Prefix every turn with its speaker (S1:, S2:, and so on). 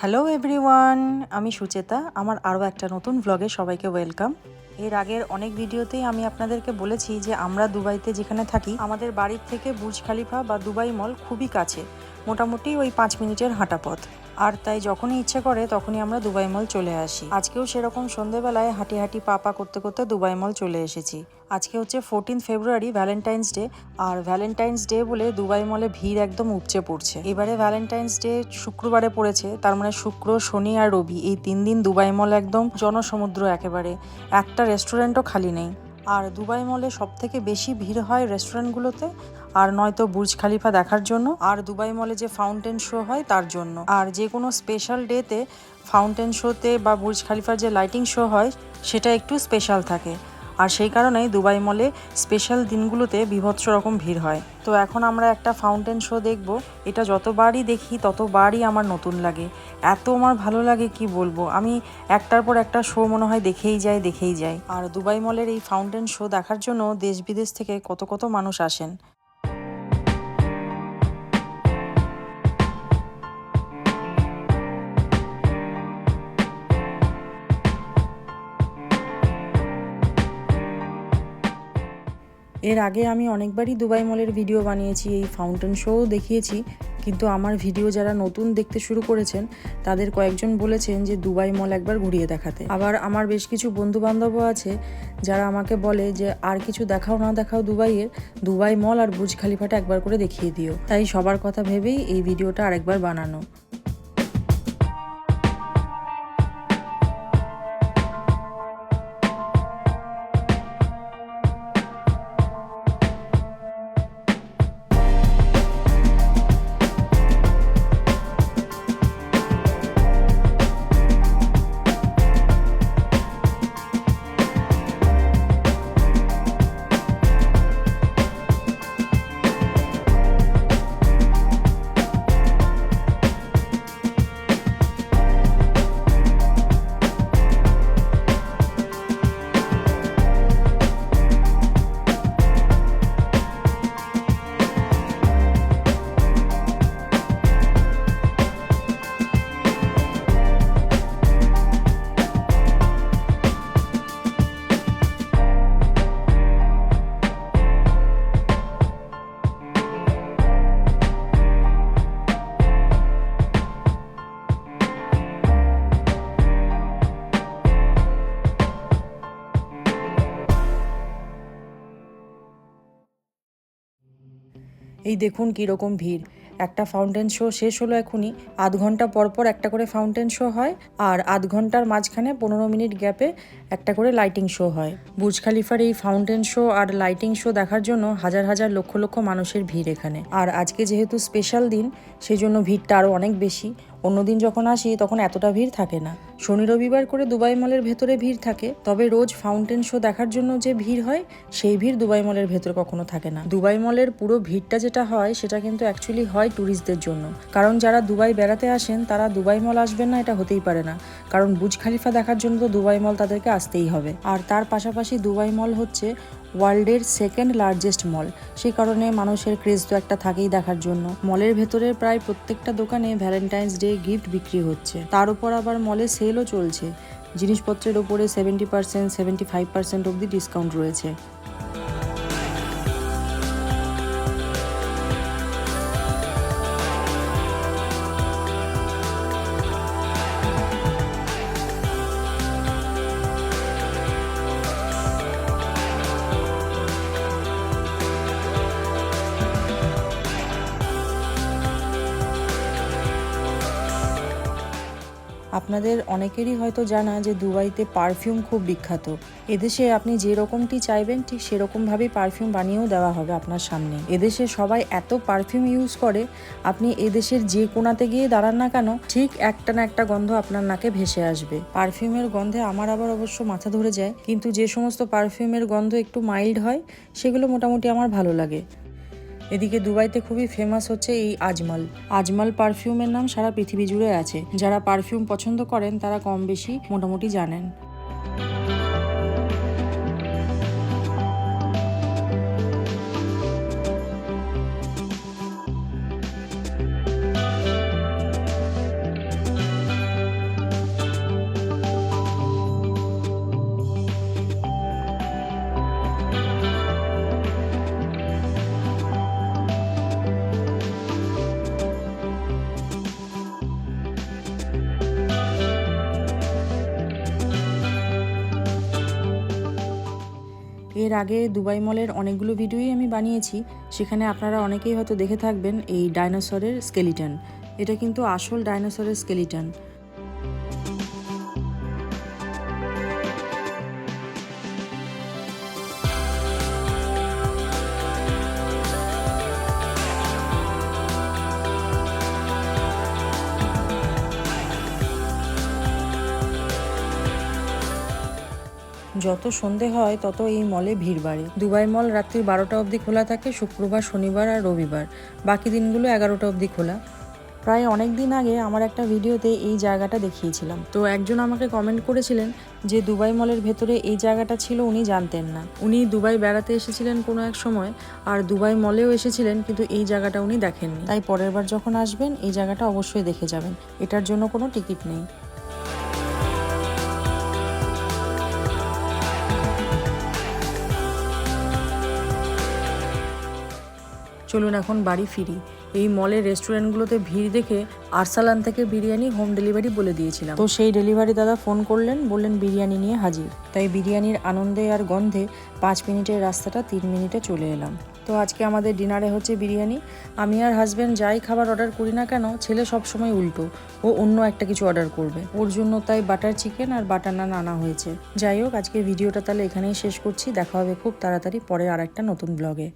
S1: Hello everyone আমি সুচেতা। আমার আরও একটা নতুন ব্লগে সবাইকে ওয়েলকাম এর আগের অনেক ভিডিওতেই আমি আপনাদেরকে বলেছি যে আমরা দুবাইতে যেখানে থাকি, আমাদের বাড়ির থেকে বুর্জ খালিফা বা দুবাই মল খুবই কাছে। মোটামুটি ওই পাঁচ মিনিটের হাঁটা পথ। আর তাই যখনই ইচ্ছে করে তখনই আমরা দুবাই মল চলে আসি। আজকেও সেরকম সন্ধেবেলায় হাঁটি হাঁটি পা পা করতে করতে দুবাই মল চলে এসেছি। আজকে হচ্ছে ফোরটিন ফেব্রুয়ারি ভ্যালেন্টাইন্স ডে আর ভ্যালেন্টাইন্স ডে বলে দুবাই মলে ভিড় একদম উপচে পড়ছে। এবারে ভ্যালেন্টাইন্স ডে শুক্রবারে পড়েছে, তার মানে শুক্র, শনি আর রবি, এই তিন দিন দুবাই মল একদম জনসমুদ্র একেবারে। একটা রেস্টুরেন্টও খালি নেই। আর দুবাই মলে সব থেকে বেশি ভিড় হয় রেস্টুরেন্টগুলোতে, আর নয়তো বুর্জ খালিফা দেখার জন্য, আর দুবাই মলে যে ফাউন্টেন শো হয় তার জন্য। আর যে কোনো স্পেশাল ডেতে ফাউন্টেন শোতে বা বুর্জ খালিফার যে লাইটিং শো হয়, সেটা একটু স্পেশাল থাকে। আর সেই কারণেই দুবাই মলে স্পেশাল দিনগুলোতে বিভৎস রকম ভিড় হয়। তো এখন আমরা একটা ফাউন্টেন শো দেখব। এটা যতবারই দেখি, ততবারই আমার নতুন লাগে। এত আমার ভালো লাগে, কি বলব? আমি একটার পর একটা শো মনে হয় দেখেই যাই দেখেই যাই। আর দুবাই মলের এই ফাউন্টেন শো দেখার জন্য দেশ বিদেশ থেকে কত কত মানুষ আসেন। এর আগে আমি অনেকবারই দুবাই মলের ভিডিও বানিয়েছি, এই ফাউন্টেন শোও দেখিয়েছি। কিন্তু আমার ভিডিও যারা নতুন দেখতে শুরু করেছেন, তাদের কয়েকজন বলেছেন যে দুবাই মল একবার ঘুরিয়ে দেখাতে। আবার আমার বেশ কিছু বন্ধু বান্ধবও আছে, যারা আমাকে বলে যে, আর কিছু দেখাও না দেখাও দুবাইয়ের, দুবাই মল আর বুজ খালিফাটা একবার করে দেখিয়ে দিও। তাই সবার কথা ভেবেই এই ভিডিওটা আরেকবার বানানো। এই দেখুন কীরকম ভিড়। একটা ফাউন্টেন শো শেষ হলো এখনই। আধ ঘণ্টা পর পর একটা করে ফাউন্টেন শো হয় আর আধ ঘণ্টার মাঝখানে পনেরো মিনিট গ্যাপে একটা করে লাইটিং শো হয়। বুজ খালিফার এই ফাউন্টেন শো আর লাইটিং শো দেখার জন্য হাজার হাজার লক্ষ লক্ষ মানুষের ভিড় এখানে। আর আজকে যেহেতু স্পেশাল দিন সেই জন্য ভিড়টা আরও অনেক বেশি। অন্যদিন যখন আসি, তখন এতটা ভিড় থাকে না। শনি রবিবার করে দুবাই মলের ভেতরে ভিড় থাকে, তবে রোজ ফাউন্টেন শো দেখার জন্য যে ভিড় হয়, সেই ভিড় দুবাই মলের ভেতরে কখনো থাকে না। দুবাই মলের পুরো ভিড়টা যেটা হয়, সেটা কিন্তু অ্যাকচুয়ালি হয় ট্যুরিস্টদের জন্য। কারণ যারা দুবাই বেড়াতে আসেন, তারা দুবাই মল আসবেন না, এটা হতেই পারে না। কারণ বুজ খালিফা দেখার জন্য তো দুবাই মল তাদেরকে আসতেই হবে। আর তার পাশাপাশি দুবাই মল হচ্ছে ওয়ার্ল্ডের সেকেন্ড লার্জেস্ট মল। সেই কারণে মানুষের ক্রেজ তো একটা থাকেই দেখার জন্য। মলের ভেতরের প্রায় প্রত্যেকটা দোকানে ভ্যালেন্টাইন্স ডে গিফট বিক্রি হচ্ছে। তার উপর আবার মলে সেলও চলছে। জিনিসপত্রের ওপরে seventy percent, seventy five percent অব্দি ডিসকাউন্ট রয়েছে। আপনাদের অনেকেরই হয়তো জানা যে দুবাইতে পারফিউম খুব বিখ্যাত। এদেশে আপনি যে রকমটি চাইবেন, ঠিক সেরকমভাবেই পারফিউম বানিয়েও দেওয়া হবে আপনার সামনে। এদেশে সবাই এত পারফিউম ইউজ করে, আপনি এদেশের যে কোনাতে গিয়ে দাঁড়ান না কেন, ঠিক একটা না একটা গন্ধ আপনার নাকে ভেসে আসবে। পারফিউমের গন্ধে আমার আবার অবশ্য মাথা ধরে যায়, কিন্তু যে সমস্ত পারফিউমের গন্ধ একটু মাইল্ড হয়, সেগুলো মোটামুটি আমার ভালো লাগে। এদিকে দুবাইতে খুবই ফেমাস হচ্ছে এই আজমাল। আজমাল পারফিউমের নাম সারা পৃথিবী জুড়ে আছে। যারা পারফিউম পছন্দ করেন, তারা কম বেশি মোটামুটি জানেন। এর আগে দুবাই মলের অনেকগুলো ভিডিওই আমি বানিয়েছি, সেখানে আপনারা অনেকেই হয়তো দেখে থাকবেন এই ডাইনোসরের স্কেলিটন। এটা কিন্তু আসল ডাইনোসরের স্কেলিটন। যত সন্ধে হয়, তত এই মলে ভিড় বাড়ে। দুবাই মল রাত্রি বারোটা অবধি খোলা থাকে, শুক্রবার, শনিবার আর রবিবার। বাকি দিনগুলো এগারোটা অবধি খোলা। প্রায় অনেক দিন আগে আমার একটা ভিডিওতে এই জায়গাটা দেখিয়েছিলাম। তো একজন আমাকে কমেন্ট করেছিলেন যে দুবাই মলের ভেতরে এই জায়গাটা ছিল, উনি জানতেন না। উনি দুবাই বেড়াতে এসেছিলেন কোনো এক সময়, আর দুবাই মলেও এসেছিলেন, কিন্তু এই জায়গাটা উনি দেখেননি। তাই পরের বার যখন আসবেন, এই জায়গাটা অবশ্যই দেখে যাবেন। এটার জন্য কোনো টিকিট নেই। চলুন এখন বাড়ি ফিরি। এই মলের রেস্টুরেন্টগুলোতে ভিড় দেখে আরসালান থেকে বিরিয়ানি হোম ডেলিভারি বলে দিয়েছিলাম। তো সেই ডেলিভারি দাদা ফোন করলেন, বললেন বিরিয়ানি নিয়ে হাজির। তাই বিরিয়ানির আনন্দে আর গন্ধে পাঁচ মিনিটের রাস্তাটা তিন মিনিটে চলে এলাম। তো আজকে আমাদের ডিনারে হচ্ছে বিরিয়ানি। আমি আর হাজব্যান্ড যাই খাবার অর্ডার করি না কেন, ছেলে সব সময় উল্টো। ও অন্য একটা কিছু অর্ডার করবে। ওর জন্য তাই বাটার চিকেন আর বাটার নান আনা হয়েছে। যাই হোক আজকে ভিডিওটা তাহলে এখানেই শেষ করছি। দেখা হবে খুব তাড়াতাড়ি পরে আর একটা নতুন ব্লগে